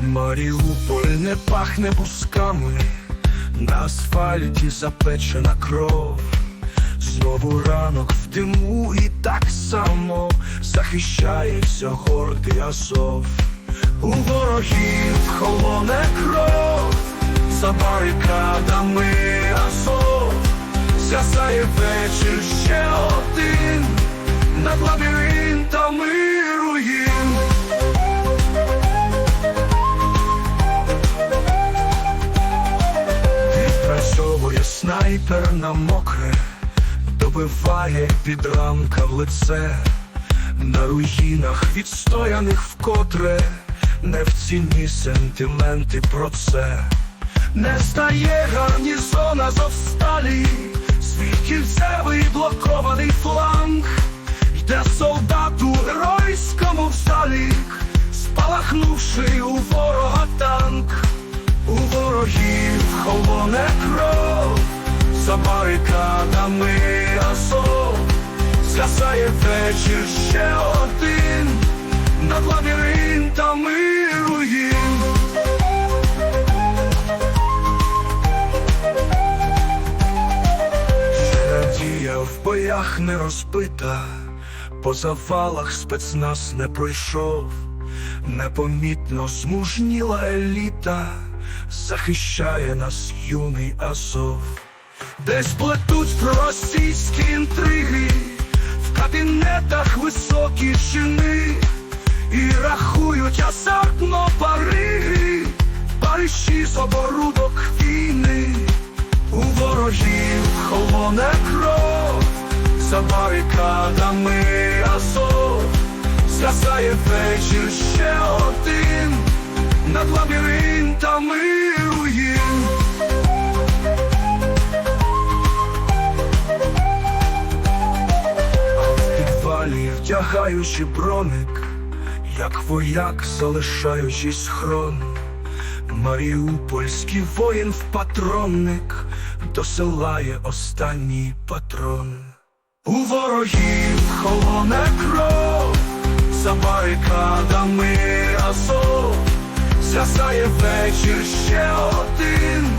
Маріуполь не пахне пусками, на асфальті запечена кров, знову ранок в диму і так само захищається гордий Азов. У ворогів холоне кров за барикадами згасає вечір ще один, над лабіринтами руїн. Відпрацьовує снайпер на мокре, добиває під рамка в лице, на руїнах відстояних вкотре, не в ціні сентименти про це. Не стає гарнізон Азовсталі, спалахнувши у ворога танк. У ворогів холоне кров, за барикадами Азов, згасає вечір ще один, над лабіринтами руїн. Надія в боях не розбита, по завалах спецназ не пройшов, непомітно змужніла еліта, захищає нас юний Азов. Десь плетуть російські інтриги, в кабінетах високі чини, і рахують азартно париги, париші з оборудок війни. У ворогів холоне кров, за барикадами Азов, згасає вечір ще один, над лабіринтами руїн. В підвалі, вдягаючи броник, як вояк залишаючись схрон. Маріупольський воїн в патронник досилає останній патрон. У ворогів холоне кров, за барикадами Азов, згасає вечір ще один,